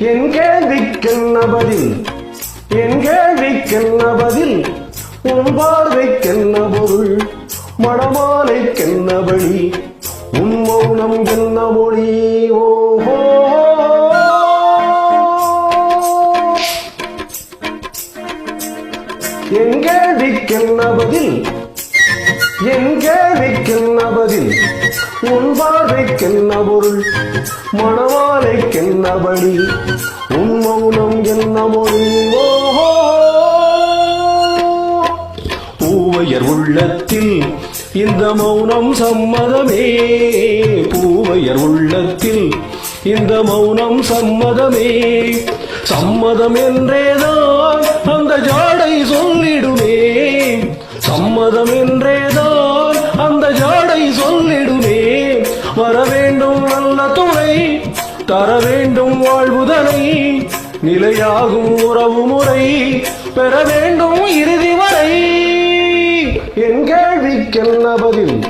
என் கேள்விக்கென்ன பதில்? என் கேள்விக்கென்ன பதில்? உன் பார்வைக்கென்ன பொருள்? மணமாலைக்கென்ன வழி? உன் மௌனம் என்ன மொழி? என் கேள்விக்கென்ன பதில்? என் கேள்விக்கென்ன பதில்? உன் பார்வைக்கென்ன பொருள்? மணவாளைக்கென்ன வழி உன் மௌனம் என்ன மொழி ஓஹோ! பூவையர் உள்ளத்தில் இந்த மௌனம் சம்மதமே. பூவையர் உள்ளத்தில் இந்த மௌனம் சம்மதமே. சம்மதம் என்றேதான் அந்த ஜாடை சொல்லிடுமே. சம்மதம் என்றேதான் அந்த ஜாடை சொல்லிடுமே. வர வேண்டும் நல்ல துணை தர வேண்டும் வாழ்வுதனை. நிலையாகும் உறவு முறை பெற வேண்டும் இறுதி வரை. என் கேள்விக்கென்ன பதில்?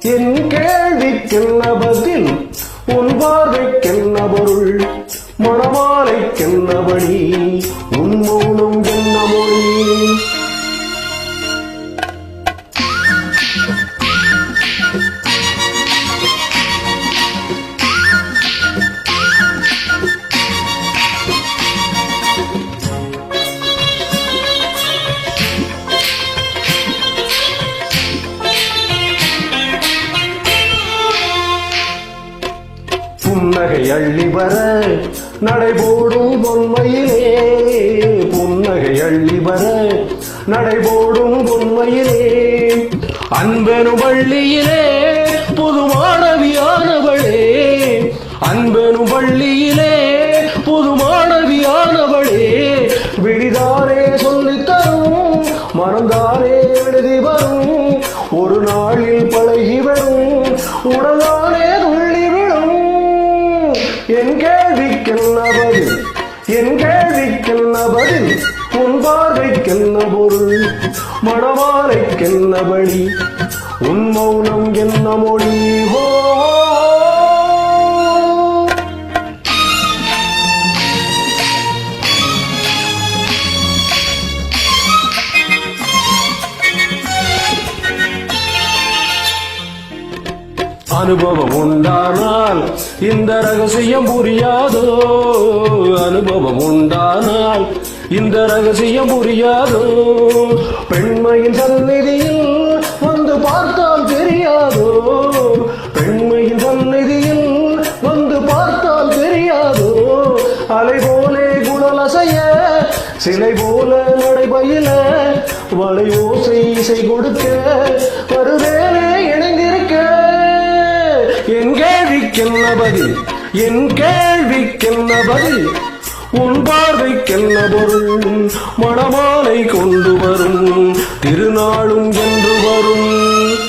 என் கேள்விக்கென்ன பதில்? உன் பார்வைக்கென்ன பொருள்? மணமாலைக்கென்ன வழி? புன்னகை அள்ளி வர நடைபோடும் பொன்மையிலே. புன்னகை அள்ளி வர நடைபோடும் பொன்மையிலே. அன்பெனும் வள்ளியிலே புது மாணவியானவளே அன்பெனும் வள்ளியிலே புது மாணவியானவளே விடிதாரே சொல்லித்தரும் மறந்தாரே எழுதி வரும். என் கேள்விக்கென்ன பதில் என் கேள்விக்கென்ன பதில் உன் பார்வைக்கென்ன பொருள் மணவாளைக்கென்ன வழி உன் மௌனம் என்ன மொழி ஹோ அனுபவம் உண்டானால் இந்த ரகசியம் புரியாதோ? அனுபவம் உண்டானால் இந்த ரகசியம் புரியாதோ? பெண்மையின் சந்நிதியில் வந்து பார்த்தால் தெரியாதோ? பெண்மையின் சந்நிதியில் வந்து பார்த்தால் தெரியாதோ? அலை போலே குணலசைய சிலை போல நடைபயில வளை ஓசை இசை கொடுக்க கேள்விக்கென்ன பதில் என் கேள்விக்கென்ன பதில் உன் பார்வைக்கென்ன பொருள் மணமாலை கொண்டு வரும். திருநாளும் என்று வரும்.